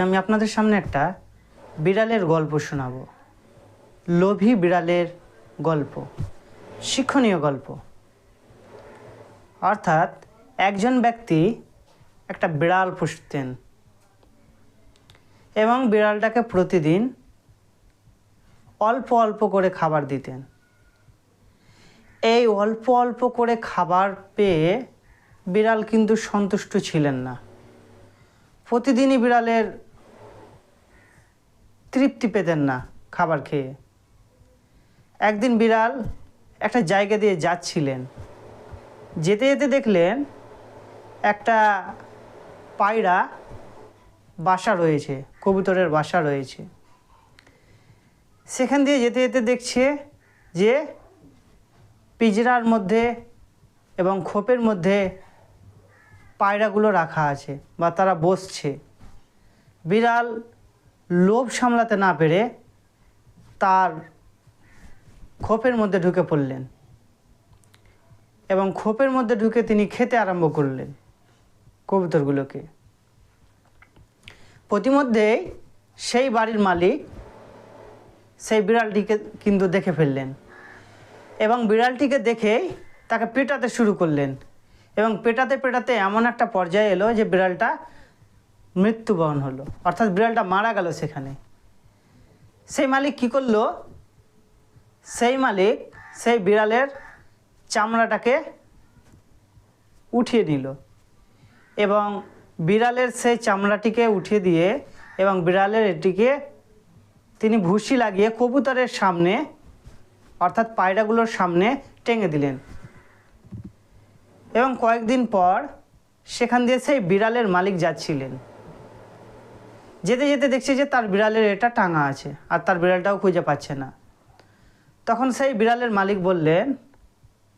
আমি আপনাদের সামনে একটা বিড়ালের গল্প শোনাব। লোভী বিড়ালের গল্প, শিক্ষণীয় গল্প। অর্থাৎ একজন ব্যক্তি একটা বিড়াল পুষতেন এবং বিড়ালটাকে প্রতিদিন অল্প অল্প করে খাবার দিতেন। এই অল্প অল্প করে খাবার পেয়ে বিড়াল কিন্তু সন্তুষ্ট ছিলেন না। প্রতিদিনই বিড়ালের তৃপ্তি পেতেন না খাবার খেয়ে। একদিন বিড়াল একটা জায়গা দিয়ে যাচ্ছিলেন। যেতে যেতে দেখলেন একটা পায়রা বাসা রয়েছে, কবুতরের বাসা রয়েছে। সেখান দিয়ে যেতে যেতে দেখছে যে পিঁজরার মধ্যে এবং খোপের মধ্যে পায়রাগুলো রাখা আছে বা তারা বসছে। বিড়াল লোভ সামলাতে না পেরে তার খোপের মধ্যে ঢুকে পড়লেন। এবং খোপের মধ্যে ঢুকে তিনি খেতে আরম্ভ করলেন কবুতরগুলোকে। প্রতিমধ্যেই সেই বাড়ির মালিক সেই বিড়ালটিকে কিন্তু দেখে ফেললেন এবং বিড়ালটিকে দেখেই তাকে পেটাতে শুরু করলেন এবং পেটাতে পেটাতে এমন একটা পর্যায়ে এলো যে বিড়ালটা মৃত্যুবরণ হলো। অর্থাৎ বিড়ালটা মারা গেল সেখানে। সেই মালিক কি করল? সেই মালিক সেই বিড়ালের চামড়াটাকে উঠিয়ে নিল এবং বিড়ালের সেই চামড়াটিকে উঠিয়ে দিয়ে এবং বিড়ালের এটিকে তিনি ভুসি লাগিয়ে কবুতরের সামনে, অর্থাৎ পায়রাগুলোর সামনে টেঙে দিলেন। এবং কয়েকদিন পর সেখান দিয়ে সেই বিড়ালের মালিক যাচ্ছিলেন। যেতে যেতে দেখছে যে তার বিড়ালের এটা টাঙা আছে, আর তার বিড়ালটাও খুঁজে পাচ্ছে না। তখন সেই বিড়ালের মালিক বললেন,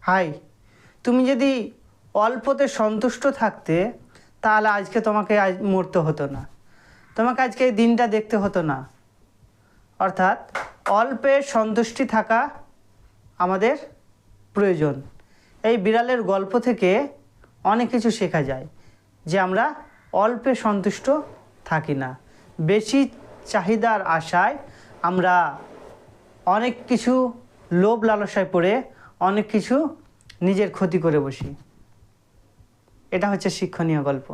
হাই, তুমি যদি অল্পতে সন্তুষ্ট থাকতে, তাহলে আজকে তোমাকে আজ মরতে হতো না। তোমাকে আজকে এই দিনটা দেখতে হতো না। অর্থাৎ অল্পে সন্তুষ্টি থাকা আমাদের প্রয়োজন। এই বিড়ালের গল্প থেকে অনেক কিছু শেখা যায়, যে আমরা অল্পে সন্তুষ্ট থাকি না। বেশি চাহিদার আশায় আমরা অনেক কিছু লোভ লালসায় পড়ে অনেক কিছু নিজের ক্ষতি করে বসি। এটা হচ্ছে শিক্ষণীয় গল্প।